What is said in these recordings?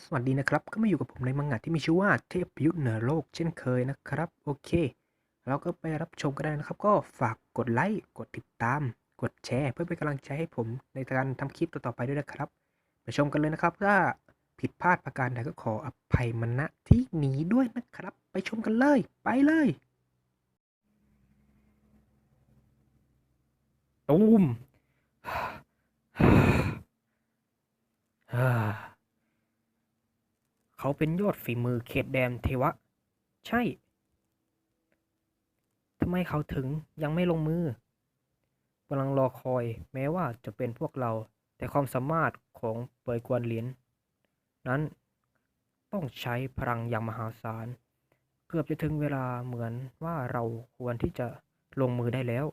สวัสดีนะครับ ก็มาอยู่กับผมในมังงะที่มีชื่อว่าเทพยุทธเหนือโลกเช่นเคยนะครับ โอเค เราก็ไปรับชมกันได้นะครับ ก็ฝากกดไลค์ กดติดตาม กดแชร์ เพื่อเป็นกำลังใจให้ผมในการทำคลิปต่อๆไปด้วยนะครับ ไปชมกันเลยนะครับ ถ้าผิดพลาดประการใดก็ขออภัยมณที่นี้ด้วยนะครับ ไปชมกันเลย ไปเลยตูม เขาเป็นยอดฝีมือเขตแดนเทวะ ใช่ทำไมเขาถึงยังไม่ลงมือกำลังรอคอยแม้ว่าจะเป็นพวกเรา แต่ความสามารถของเปยกวนเหรียญนั้นต้องใช้พลังอย่างมหาศาล เกือบจะถึงเวลาเหมือนว่าเราควรที่จะลงมือได้แล้ว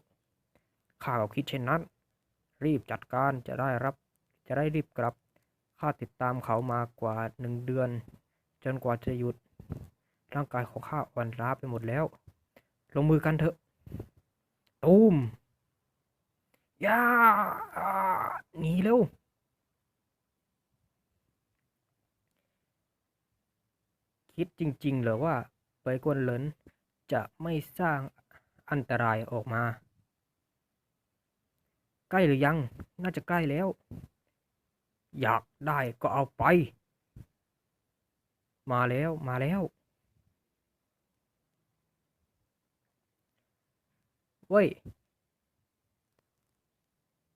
ข้าก็คิดเช่นนั้น รีบจัดการจะได้รับ จะได้รีบกลับ ข้าติดตามเขามากว่าหนึ่งเดือน จนกว่าจะหยุด ร่างกายของข้าอ่อนล้าไปหมดแล้ว ลงมือกันเถอะตูมย่าาหนีเร็ว คิดจริงๆเหรอว่าไปกวนเหลินจะไม่สร้างอันตรายออกมา ใกล้หรือยัง น่าจะใกล้แล้ว อยากได้ก็เอาไป มาแล้วมาแล้วเว้ย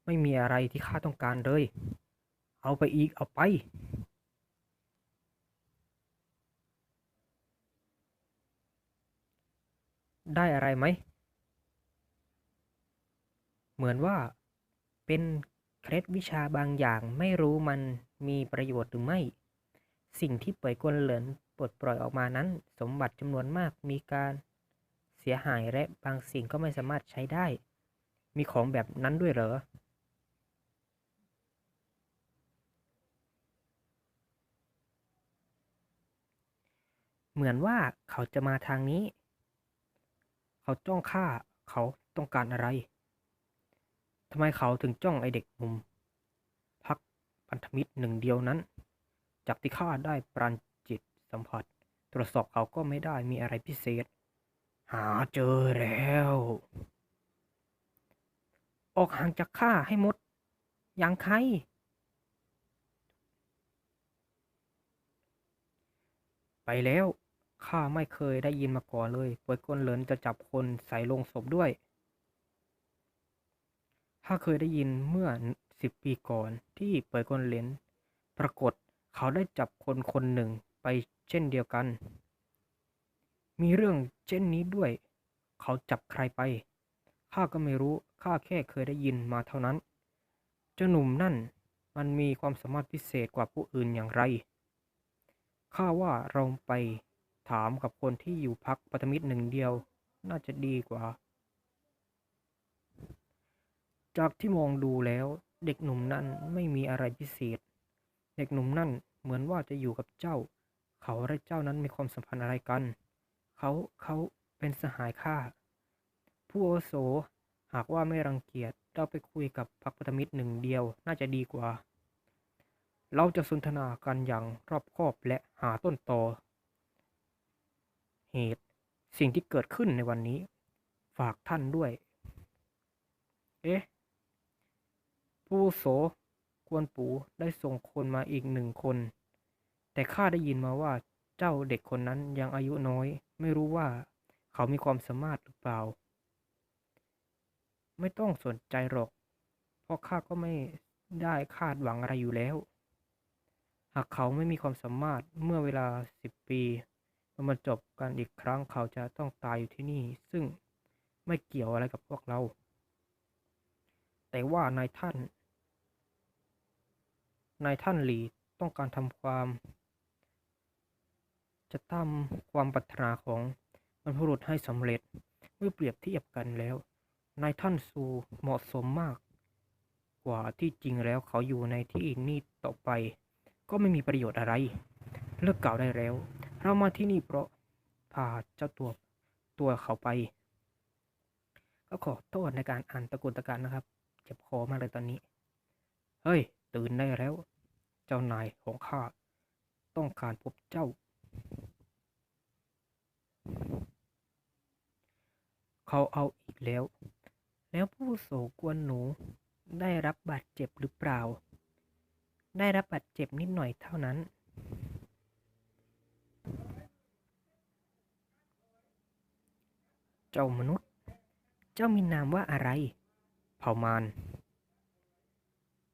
ไม่มีอะไรที่ข้าต้องการเลย เอาไปอีกเอาไป ได้อะไรไหม เหมือนว่าเป็นเคล็ดวิชาบางอย่างไม่รู้มันมีประโยชน์หรือไม่ สิ่งที่เป่อยกวนเหลินปลดปล่อยออกมานั้น สมบัติจำนวนมากมีการเสียหายและบางสิ่งก็ไม่สามารถใช้ได้ มีของแบบนั้นด้วยเหรอ เหมือนว่าเขาจะมาทางนี้ เขาจ้องข้าเขาต้องการอะไรทำไมเขาถึงจ้องไอเด็กหนุ่มพักพันธมิตรหนึ่งเดียวนั้น จากที่ข้าได้ปราณจิตสัมผัส ตรวจสอบเขาก็ไม่ได้มีอะไรพิเศษ หาเจอแล้ว ออกห่างจากข้าให้หมด อย่างใครไปแล้วข้าไม่เคยได้ยินมาก่อนเลยป่วยกวนเหลินจะจับคนใส่ลงศพด้วยข้าเคยได้ยินเมื่อสิบปีก่อนที่เป่ยกวนเหลินปรากฏ เขาได้จับคนคนหนึ่งไปเช่นเดียวกัน มีเรื่องเช่นนี้ด้วย เขาจับใครไป ข้าก็ไม่รู้ ข้าแค่เคยได้ยินมาเท่านั้น เจ้าหนุ่มนั่นมันมีความสามารถพิเศษกว่าผู้อื่นอย่างไร ข้าว่าเราไปถามกับคนที่อยู่พักพันธมิตรหนึ่งเดียว น่าจะดีกว่า จากที่มองดูแล้วเด็กหนุ่มนั่นไม่มีอะไรพิเศษ เด็กหนุ่มนั่นเหมือนว่าจะอยู่กับเจ้า เขาและเจ้านั้นมีความสัมพันธ์อะไรกัน เขาเขาเป็นสหายข้าผู้อาโสหากว่าไม่รังเกียจเราไปคุยกับพักพันธมิตรหนึ่งเดียวน่าจะดีกว่า เราจะสนทนากันอย่างรอบคอบและหาต้นตอ เหตุสิ่งที่เกิดขึ้นในวันนี้ ฝากท่านด้วย เอ๊ะ ผู้โส กวนปูได้ส่งคนมาอีกหนึ่งคน แต่ข้าได้ยินมาว่าเจ้าเด็กคนนั้นยังอายุน้อย ไม่รู้ว่าเขามีความสามารถหรือเปล่า ไม่ต้องสนใจหรอก เพราะข้าก็ไม่ได้คาดหวังอะไรอยู่แล้ว หากเขาไม่มีความสามารถเมื่อเวลาสิบปีมื่อมันจบกันอีกครั้งเขาจะต้องตายอยู่ที่นี่ ซึ่งไม่เกี่ยวอะไรกับพวกเรา แต่ว่านายท่าน นายท่านหลีต้องการทำความ จะทำความปรารถนาของบรรพบุรุษให้สำเร็จเมื่อเปรียบเทียบกันแล้ว นายท่านซูเหมาะสมมาก กว่าที่จริงแล้วเขาอยู่ในที่นี่ต่อไป ก็ไม่มีประโยชน์อะไร เลิกกล่าวได้แล้ว เรามาที่นี่เพราะพาเจ้าตัวตัวเขาไป ก็ขอโทษในการอ่านตะกุนตะการนะครับ เจ็บคอมากเลยตอนนี้ เฮ้ย ตื่นได้แล้ว เจ้านายของข้าต้องการพบเจ้า เขาเอาอีกแล้ว แล้วผู้โสกวนหนูได้รับบาดเจ็บหรือเปล่า ได้รับบาดเจ็บนิดหน่อยเท่านั้น เจ้ามนุษย์ เจ้ามีนามว่าอะไร เผ่ามาร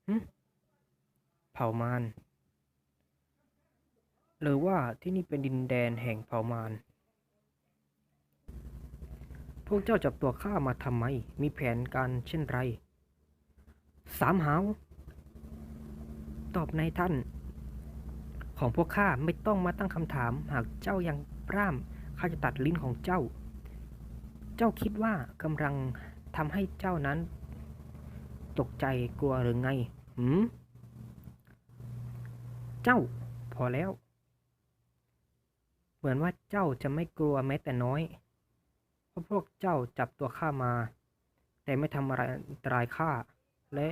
หึ ผ่ามารหรือว่าที่นี่เป็นดินแดนแห่งเผ่ามารพวกเจ้าจับตัวข้ามาทำไม มีแผนการเช่นไร สามหาว ตอบในายท่าน ของพวกข้าไม่ต้องมาตั้งคำถาม หากเจ้ายังปร้ามข้าจะตัดลิ้นของเจ้า เจ้าคิดว่ากำลังทำให้เจ้านั้น ตกใจกลัวหรือไง หืม เจ้า พอแล้ว เหมือนว่าเจ้าจะไม่กลัวแม้แต่น้อย เพราะพวกเจ้าจับตัวข้ามา แต่ไม่ทำอะไรอันตรายข้าและ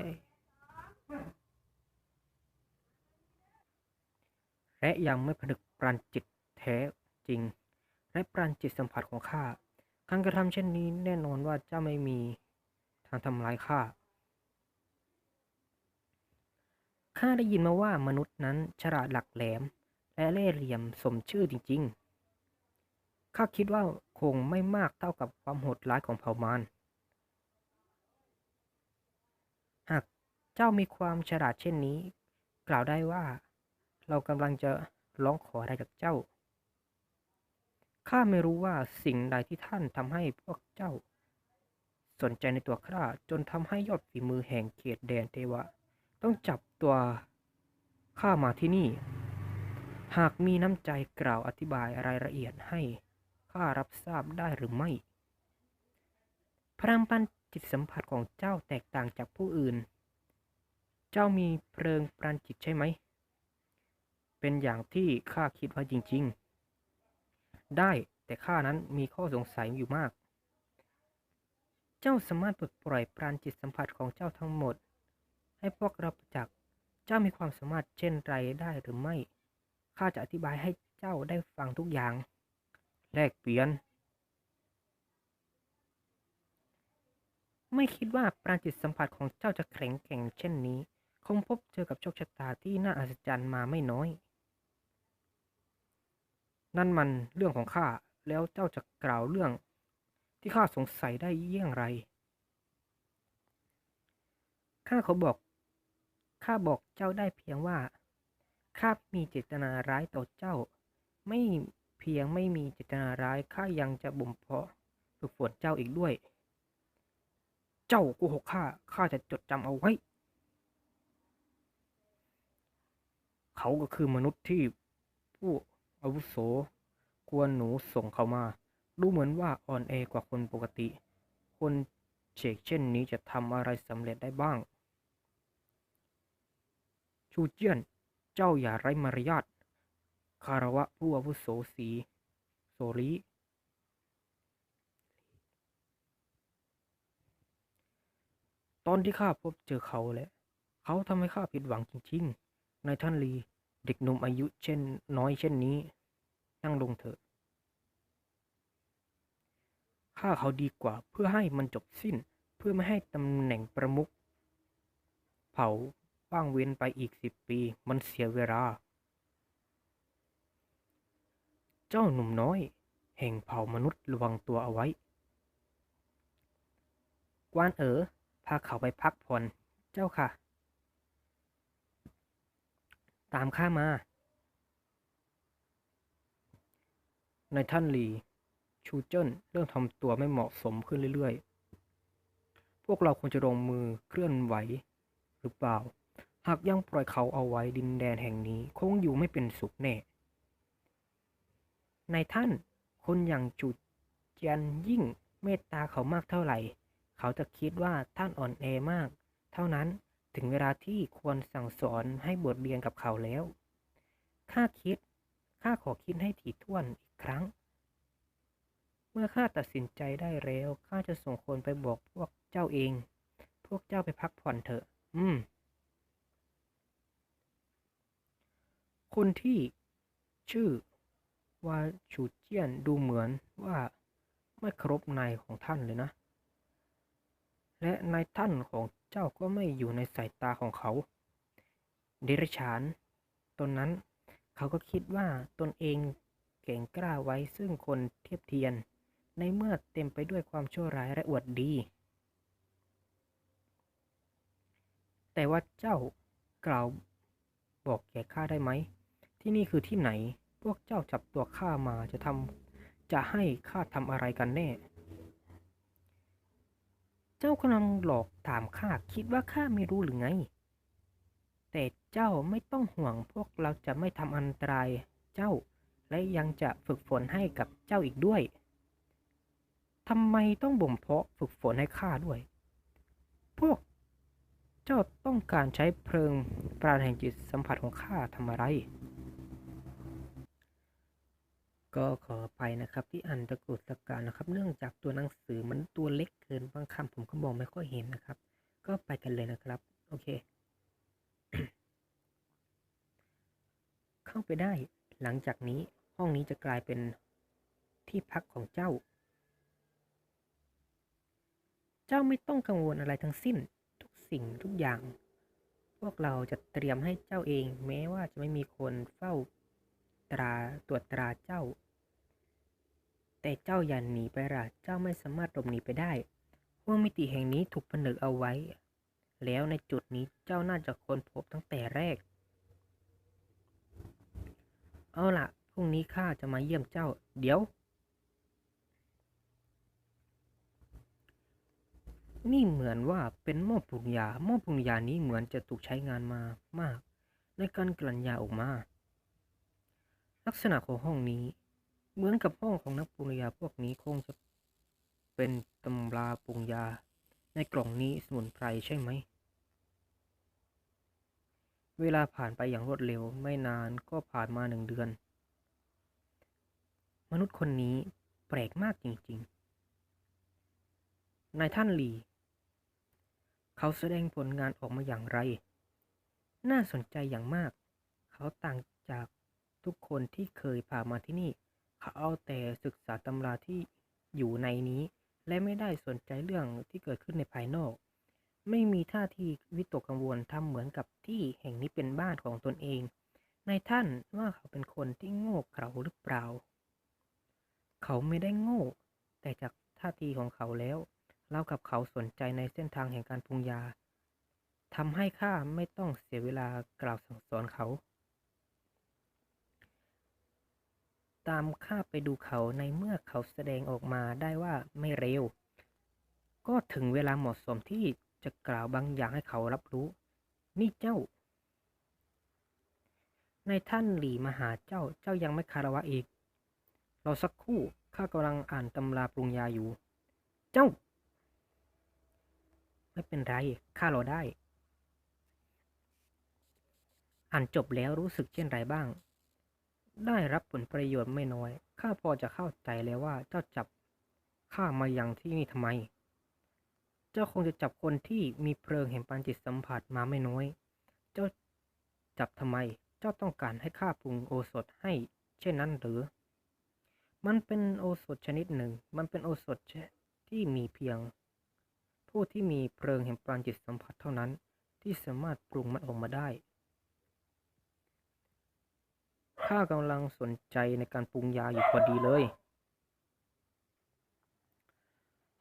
และยังไม่ผนึกปราณจิตแท้จริง และปราณจิตสัมผัสของข้าการกระทำเช่นนี้แน่นอนว่าเจ้าไม่มีทางทำร้ายข้า ข้าได้ยินมาว่ามนุษย์นั้นฉลาดหลักแหลม และเล่ห์เหลี่ยมสมชื่อจริง ๆ ข้าคิดว่าคงไม่มากเท่ากับความโหดร้ายของเผ่ามารหากเจ้ามีความฉลาดเช่นนี้ กล่าวได้ว่า เรากำลังจะร้องขออะไรจากเจ้า ข้าไม่รู้ว่าสิ่งใดที่ท่านทำให้พวกเจ้า สนใจในตัวข้าจนทำให้ยอดฝีมือแห่งเขตแดนเทวะ ต้องจับตัวข้ามาที่นี่ หากมีน้ำใจกล่าวอธิบายรายละเอียดให้ข้ารับทราบได้หรือไม่ พลังปันจิตสัมผัสของเจ้าแตกต่างจากผู้อื่น เจ้ามีเพลิงปราณจิตใช่ไหม เป็นอย่างที่ข้าคิดว่าจริง ๆ ได้แต่ข้านั้นมีข้อสงสัยอยู่มาก เจ้าสามารถปลดปล่อยปราณจิตสัมผัสของเจ้าทั้งหมด ให้พวกเราประจักษ์เจ้ามีความสามารถเช่นไรได้หรือไม่ ข้าจะอธิบายให้เจ้าได้ฟังทุกอย่าง แลกเปลี่ยน ไม่คิดว่าปราณจิตสัมผัสของเจ้าจะแข็งแกร่งเช่นนี้ คงพบเจอกับโชคชะตาที่น่าอัศจรรย์มาไม่น้อย นั่นมันเรื่องของข้า แล้วเจ้าจะกล่าวเรื่องที่ข้าสงสัยได้เยี่ยงไรข้าเขาบอก ข้าบอกเจ้าได้เพียงว่า ข้ามีเจตนาร้ายต่อเจ้า ไม่เพียงไม่มีเจตนาร้าย ข้ายังจะบ่มเพาะฝึกฝนเจ้าอีกด้วย เจ้าโกหกข้า ข้าจะจดจำเอาไว้ เขาก็คือมนุษย์ที่ผู้อาวุโสกวนหนูส่งเขามา ดูเหมือนว่าอ่อนแอกว่าคนปกติ คนเฉกเช่นนี้จะทำอะไรสำเร็จได้บ้าง ชูเจี้ยน เจ้าอย่าไร้มารยาทคารวะผู้อาวุโสสีโซลีตอนที่ข้าพบเจอเขาและ เขาทำให้ข้าผิดหวังจริงๆนายท่านลีเด็กหนุ่มอายุเช่น น้อยเช่นนี้ นั่งลงเถอะฆ่าเขาดีกว่าเพื่อให้มันจบสิ้นเพื่อไม่ให้ตำแหน่งประมุขเผา ว่างเว้นไปอีกสิบปีมันเสียเวลา เจ้าหนุ่มน้อย แห่งเผ่ามนุษย์ระวังตัวเอาไว้ กวานเอ๋อพาเขาไปพักผ่อนเจ้าค่ะ ตามข้ามา ในท่านลี ชูเจิ้นเริ่มทำตัวไม่เหมาะสมขึ้นเรื่อยๆ พวกเราควรจะลงมือเคลื่อนไหวหรือเปล่า หากยังปล่อยเขาเอาไว้ดินแดนแห่งนี้คงอยู่ไม่เป็นสุขแน่ ในท่านคนอย่างจูเจียนยิ่งเมตตาเขามากเท่าไหร่ เขาจะคิดว่าท่านอ่อนแอมาก เท่านั้นถึงเวลาที่ควรสั่งสอนให้บทเรียนกับเขาแล้วข้าคิดข้าขอคิดให้ถี่ถ้วนอีกครั้ง เมื่อข้าตัดสินใจได้แล้วข้าจะส่งคนไปบอกพวกเจ้าเอง พวกเจ้าไปพักผ่อนเถอะ อืม คนที่ชื่อว่าชูเจี้ยนดูเหมือนว่าไม่คารพนายของท่านเลยนะ และนายท่านของเจ้าก็ไม่อยู่ในสายตาของเขา เดรัจฉานตนนั้นเขาก็คิดว่าตนเองเก่งกล้าไว้ซึ่งคนเทียบเทียน ในเมื่อเต็มไปด้วยความชั่วร้ายและอวดดี แต่ว่าเจ้ากล่าวบอกแก่ข้าได้ไหม ที่นี่คือที่ไหน พวกเจ้าจับตัวข้ามาจะทำจะให้ข้าทำอะไรกันแน่ เจ้ากำลังหลอกถามข้าคิดว่าข้าไม่รู้หรือไง แต่เจ้าไม่ต้องห่วงพวกเราจะไม่ทำอันตรายเจ้า และยังจะฝึกฝนให้กับเจ้าอีกด้วยทำไมต้องบ่มเพาะฝึกฝนให้ข้าด้วย พวกเจ้าต้องการใช้เพลิงปราณแห่งจิตสัมผัสของข้าทำอะไร ก็ขอไปนะครับ ที่อ่านตะกรุดตะการนะครับ เนื่องจากตัวหนังสือมันตัวเล็กเกินบางคำผมก็มองไม่ค่อยเห็นนะครับ ก็ไปกันเลยนะครับ โอเค เข้าไปได้ หลังจากนี้ห้องนี้จะกลายเป็นที่พักของเจ้า เจ้าไม่ต้องกังวลอะไรทั้งสิ้น ทุกสิ่งทุกอย่าง พวกเราจะเตรียมให้เจ้าเอง แม้ว่าจะไม่มีคนเฝ้าตราตรวจตราเจ้า แต่เจ้าอย่าหนีไปละเจ้าไม่สามารถหลบหนีไปได้ห้วงมิติแห่งนี้ถูกผนึกเอาไว้ แล้วในจุดนี้เจ้าน่าจะค้นพบตั้งแต่แรก เอาล่ะพรุ่งนี้ข้าจะมาเยี่ยมเจ้า เดี๋ยว นี่เหมือนว่าเป็นหม้อปรุงยาหม้อปรุงยานี้เหมือนจะถูกใช้งานมามาก ในการกลั่นยาออกมา ลักษณะของห้องนี้ เหมือนกับห้องของนักปรุงยาพวกนี้คงจะเป็นตำราปรุงยา ในกล่องนี้สมุนไพรใช่ไหม เวลาผ่านไปอย่างรวดเร็วไม่นานก็ผ่านมาหนึ่งเดือน มนุษย์คนนี้แปลกมากจริงๆ นายท่านหลี เขาแสดงผลงานออกมาอย่างไร น่าสนใจอย่างมาก เขาต่างจากทุกคนที่เคยผ่านมาที่นี่ เขาเอาแต่ศึกษาตำราที่อยู่ในนี้ และไม่ได้สนใจเรื่องที่เกิดขึ้นในภายนอก ไม่มีท่าทีวิตกกังวลทำเหมือนกับที่แห่งนี้เป็นบ้านของตนเองนายท่านว่าเขาเป็นคนที่โง่เขลาหรือเปล่า เขาไม่ได้โง่ แต่จากท่าทีของเขาแล้วเล่ากับเขาสนใจในเส้นทางแห่งการปรุงยาทำให้ข้าไม่ต้องเสียเวลากล่าวสั่งสอนเขา ตามข้าไปดูเขาในเมื่อเขาแสดงออกมาได้ว่าไม่เร็ว ก็ถึงเวลาเหมาะสมที่จะกล่าวบางอย่างให้เขารับรู้ นี่เจ้า ในท่านหลีมาหาเจ้าเจ้ายังไม่คารวะอีกรอสักครู่ข้ากำลังอ่านตำราปรุงยาอยู่ เจ้า ไม่เป็นไรข้ารอได้ อ่านจบแล้วรู้สึกเช่นไรบ้าง ได้รับผลประโยชน์ไม่น้อย ข้าพอจะเข้าใจแล้วว่าเจ้าจับข้ามายังที่นี่ทำไม เจ้าคงจะจับคนที่มีเพลิงแห่งปัญจิตสัมผัสมาไม่น้อย เจ้าจับทำไม เจ้าต้องการให้ข้าปรุงโอสถให้ เช่นนั้นหรือ มันเป็นโอสถชนิดหนึ่ง มันเป็นโอสถที่มีเพียง ผู้ที่มีเพลิงแห่งปราณจิตสัมผัสเท่านั้น ที่สามารถปรุงมันออกมาได้ ข้ากำลังสนใจในการปรุงยาอยู่พอดีเลย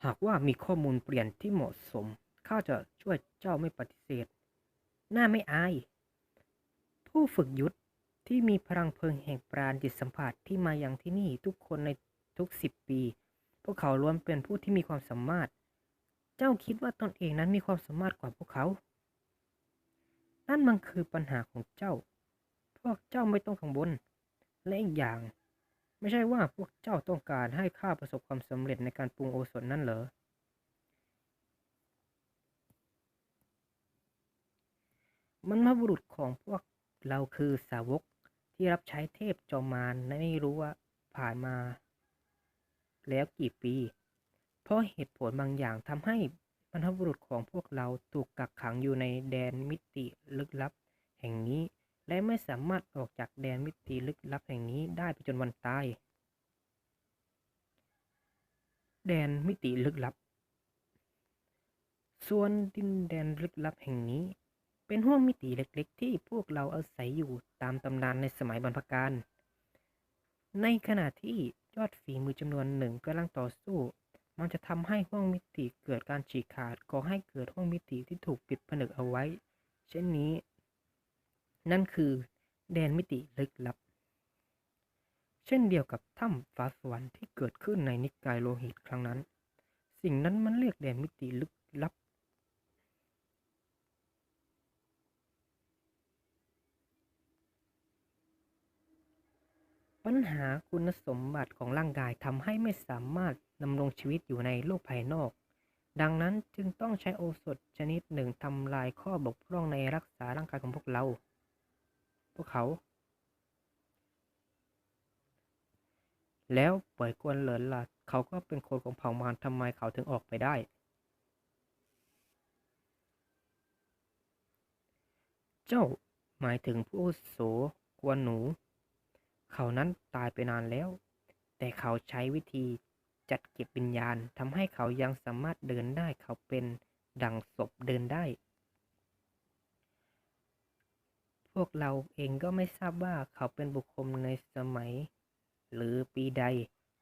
หากว่ามีข้อมูลเปลี่ยนที่เหมาะสม ข้าจะช่วยเจ้าไม่ปฏิเสธน่าไม่อาย ผู้ฝึกยุทธที่มีพลังเพลิงแห่งปราณจิตสัมผัสที่มาอย่างที่นี่ทุกคนในทุกสิบปี พวกเขาล้วนเป็นผู้ที่มีความสามารถ เจ้าคิดว่าตนเองนั้นมีความสามารถกว่าพวกเขา นั่นมันคือปัญหาของเจ้า วกเจ้าไม่ต้องกังวลและอีกอย่าง ไม่ใช่ว่าพวกเจ้าต้องการให้ข้าประสบความสำเร็จในการปรุงโอสถนั่นเหรอมันมาบุรุษของพวกเราคือสาวกที่รับใช้เทพจอมมารไม่รู้ว่าผ่านมา แล้วกี่ปี เพราะเหตุผลบางอย่างทำให้บรรพบุรุษของพวกเราถูกกักขังอยู่ในแดนมิติลึกลับ แห่งนี้ และไม่สามารถออกจากแดนมิติลึกลับแห่งนี้ได้ไปจนวันตาย แดนมิติลึกลับ ส่วนดินแดนลึกลับแห่งนี้ เป็นห้วงมิติเล็กๆ ที่พวกเราอาศัยอยู่ตามตำนานในสมัยบรรพกาล ในขณะที่ยอดฝีมือจำนวนหนึ่งกำลังต่อสู้ มันจะทำให้ห้องมิติเกิดการฉีกขาดก่อให้เกิดห้องมิติที่ถูกปิดผนึกเอาไว้ เช่นนี้ นั่นคือแดนมิติลึกลับ เช่นเดียวกับถ้ำฟ้าสวรรค์ที่เกิดขึ้นในนิกายโลหิตครั้งนั้น สิ่งนั้นมันเรียกแดนมิติลึกลับ ปัญหาคุณสมบัติของร่างกายทำให้ไม่สามารถดำรงชีวิตอยู่ในโลกภายนอก ดังนั้นจึงต้องใช้โอสถชนิดหนึ่งทำลายข้อบกพร่องในรักษาร่างกายของพวกเรา พวกเขา แล้วปล่อยกวนเหลินล่ะเขาก็เป็นคนของเผ่ามารทำไมเขาถึงออกไปได้ เจ้าหมายถึงผู้โสกวนหนู เขานั้นตายไปนานแล้ว แต่เขาใช้วิธีจัดเก็บวิญญาณทำให้เขายังสามารถเดินได้เขาเป็นดังศพเดินได้ พ วกเราเองก็ไม่ทราบว่าเขาเป็นบุคคลในสมัย หรือปีใด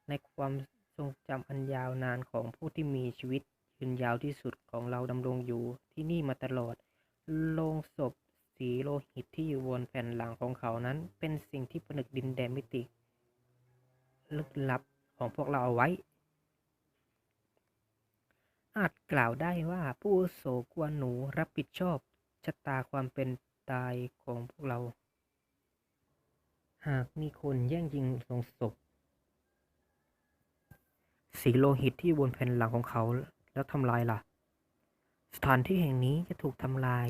ในความทรงจำอันยาวนานของผู้ที่มีชีวิตยืนยาวที่สุดของเราดำรงอยู่ที่นี่มาตลอด โลงศพสีโลหิตที่อยู่บนแผ่นหลังของเขานั้น เป็นสิ่งที่ผนึกดินแดนมิติ ลึกลับของพวกเราเอาไว้ อาจกล่าวได้ว่าผู้โสกวนหนูรับผิดชอบชะตาความเป็น ตายของพวกเรา หากมีคนแย่งยิงลงศพ สีโลหิตที่บนแผ่นหลังของเขาแล้วทำลายล่ะ สถานที่แห่งนี้จะถูกทำลาย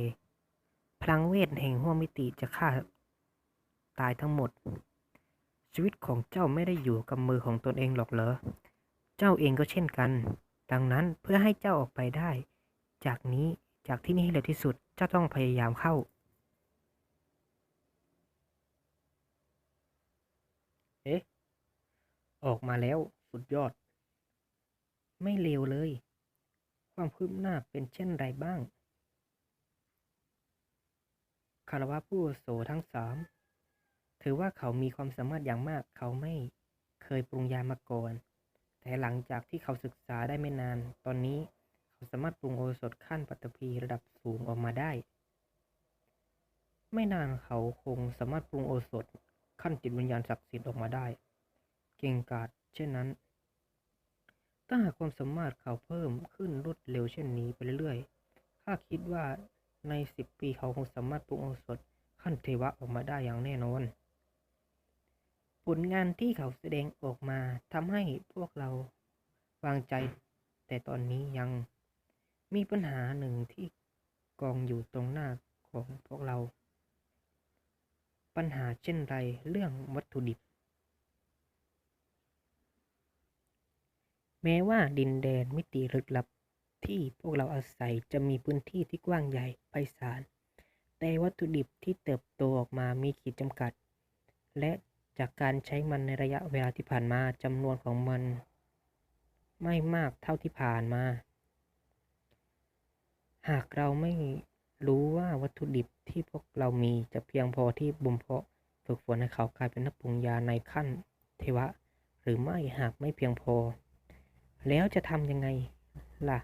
พลังเวทแห่งห้วงมิติจะฆ่าตายทั้งหมด ชีวิตของเจ้าไม่ได้อยู่กับมือของตนเองหรอกเหรอ เจ้าเองก็เช่นกัน ดังนั้นเพื่อให้เจ้าออกไปได้ จากนี้จากที่นี่ให้เร็วที่สุด เจ้าต้องพยายามเข้า เอ๊ะ ออกมาแล้วสุดยอด ไม่เลวเลย ความคืบหน้าเป็นเช่นไรบ้าง คารวะผู้โสทั้งสาม ถือว่าเขามีความสามารถอย่างมาก เขาไม่เคยปรุงยามาก่อน แต่หลังจากที่เขาศึกษาได้ไม่นาน ตอนนี้เขาสามารถปรุงโอสถขั้นปัตภีระดับสูงออกมาได้ ไม่นานเขาคงสามารถปรุงโอสถขั้นจิตวิญญาณศักดิ์สิทธิ์ออกมาได้ เก่งกาจเช่นนั้น ถ้าหากความสามารถเขาเพิ่มขึ้นรวดเร็วเช่นนี้ไปเรื่อยๆ ข้าคิดว่าในสิบปีเขาคงสามารถปรุงโอสถขั้นเทวะออกมาได้อย่างแน่นอน ผลงานที่เขาแสดงออกมาทำให้พวกเราวางใจ แต่ตอนนี้ยังมีปัญหาหนึ่งที่กองอยู่ตรงหน้าของพวกเรา ปัญหาเช่นไรเรื่องวัตถุดิบ แม้ว่าดินแดนมิติลึกลับที่พวกเราอาศัยจะมีพื้นที่ที่กว้างใหญ่ไพศาล แต่วัตถุดิบที่เติบโตออกมามีขีดจำกัด และจากการใช้มันในระยะเวลาที่ผ่านมาจำนวนของมัน ไม่มากเท่าที่ผ่านมา หากเราไม่รู้ว่าวัตถุดิบที่พวกเรามีจะเพียงพอที่บ่มเพาะฝึกฝนให้เขากลายเป็นนักปรุงยาในขั้นเทวะ หรือไม่หากไม่เพียงพอ แล้วจะทำยังไงล่ะ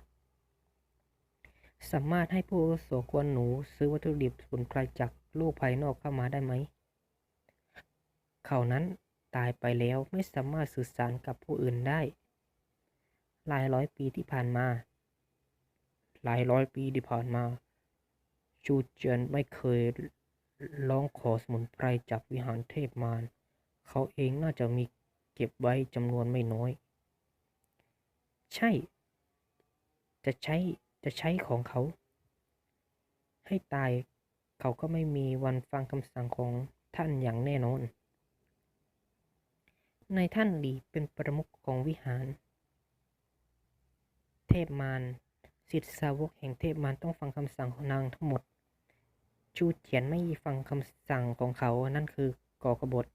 สามารถให้ผู้อาวุโสกวนหนูซื้อวัตถุดิบสมุนไพรจากโลกภายนอกเข้ามาได้ไหม เขานั้นตายไปแล้วไม่สามารถสื่อสารกับผู้อื่นได้ หลายร้อยปีที่ผ่านมา หลายร้อยปีที่ผ่านมา ชูเจียนไม่เคยร้องขอสมุนไพรจากวิหารเทพมาร เขาเองน่าจะมีเก็บไว้จำนวนไม่น้อย ใช่ จะใช้จะใช้ของเขา ให้ตายเขาก็ไม่มีวันฟังคำสั่งของท่านอย่างแน่นอน ในท่านดีเป็นประมุขของวิหาร เทพมารสิทธิสาวกแห่งเทพมารต้องฟังคำสั่งของนางทั้งหมด ชูเจียนไม่ฟังคำสั่งของเขานั่นคือก่อกบฏ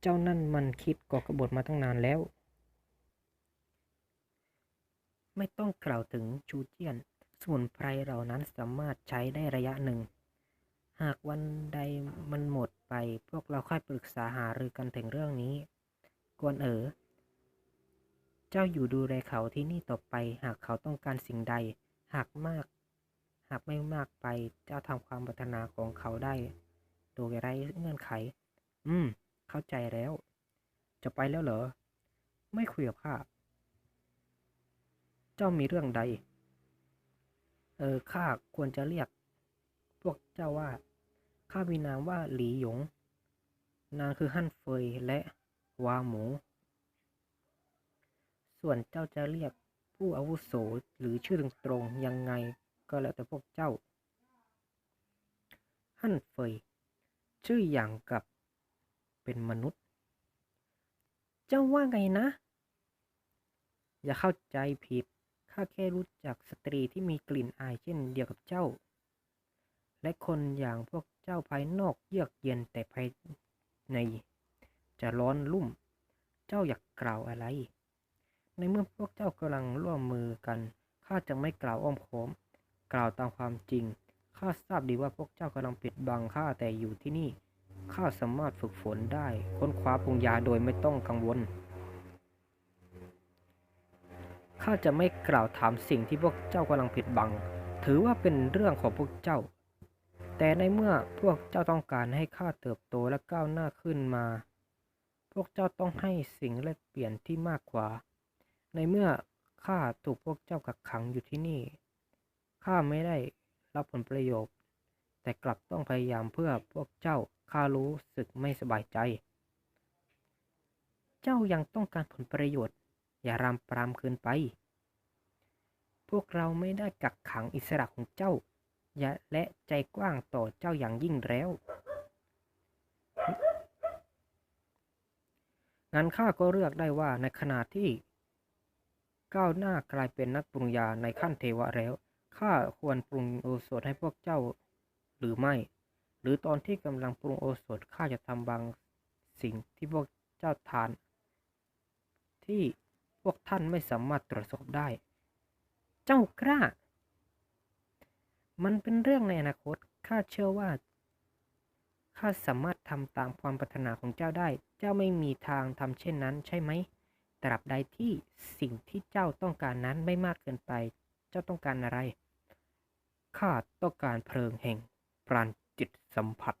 เจ้านั่นมันคิดก่อกบฏมาตั้งนานแล้ว ไม่ต้องกล่าวถึงชูเจียนสมุนไพรเหล่านั้นสามารถใช้ได้ระยะหนึ่ง หากวันใดมันหมดไปพวกเราค่อยปรึกษาหารือกันถึงเรื่องนี้ กวนเอ๋อเจ้าอยู่ดูแลเขาที่นี่ต่อไป หากเขาต้องการสิ่งใด หากมาก หากไม่มากไป เจ้าทำความปรารถนาของเขาได้ โดยไร้เงื่อนไข อืม เข้าใจแล้ว จะไปแล้วเหรอ ไม่คุยกับข้า เจ้ามีเรื่องใด เออข้าควรจะเรียก พวกเจ้าว่า ข้ามีนามว่าหลีหยง นางคือฮั่นเฟยและวาหมู ส่วนเจ้าจะเรียกผู้อาวุโสหรือชื่อตรงๆยังไงก็แล้วแต่พวกเจ้า ฮั่นเฟย ชื่ออย่างกับเป็นมนุษย์ เจ้าว่าไงนะ อย่าเข้าใจผิด ข้าแค่รู้จักสตรีที่มีกลิ่นอายเช่นเดียวกับเจ้า และคนอย่างพวกเจ้าภายนอกเยือกเย็นแต่ภายในจะร้อนลุ่ม เจ้าอยากกล่าวอะไร ในเมื่อพวกเจ้ากำลังร่วมมือกัน ข้าจะไม่กล่าวอ้อมค้อม กล่าวตามความจริง ข้าทราบดีว่าพวกเจ้ากำลังปิดบังข้าแต่อยู่ที่นี่ ข้าสามารถฝึกฝนได้ ค้นคว้าปรุงยาโดยไม่ต้องกังวล ข้าจะไม่กล่าวถามสิ่งที่พวกเจ้ากำลังปิดบัง ถือว่าเป็นเรื่องของพวกเจ้า แต่ในเมื่อพวกเจ้าต้องการให้ข้าเติบโตและก้าวหน้าขึ้นมา พวกเจ้าต้องให้สิ่งแลกเปลี่ยนที่มากกว่า ในเมื่อข้าถูกพวกเจ้ากักขังอยู่ที่นี่ ข้าไม่ได้รับผลประโยชน์ แต่กลับต้องพยายามเพื่อพวกเจ้า ข้ารู้สึกไม่สบายใจ เจ้ายังต้องการผลประโยชน์ อย่ารามปรามเกินไป พวกเราไม่ได้กักขังอิสระของเจ้าอย่าและใจกว้างต่อเจ้าอย่างยิ่งแล้ว งั้นข้าก็เลือกได้ว่าในขณะที่ ก้าวหน้ากลายเป็นนักปรุงยาในขั้นเทวะแล้ว ข้าควรปรุงโอสถให้พวกเจ้าหรือไม่ หรือตอนที่กำลังปรุงโอสถข้าจะทำบางสิ่งที่พวกเจ้าทาน ที่ วกท่านไม่สามารถตรวจสอบได้ เจ้ากล้า มันเป็นเรื่องในอนาคต ข้าเชื่อว่า ข้าสามารถทำตามความปรารถนาของเจ้าได้ เจ้าไม่มีทางทำเช่นนั้นใช่ไหม ตราบใดที่สิ่งที่เจ้าต้องการนั้นไม่มากเกินไป เจ้าต้องการอะไร ข้าต้องการเพลิงแห่งปราณจิตสัมผัส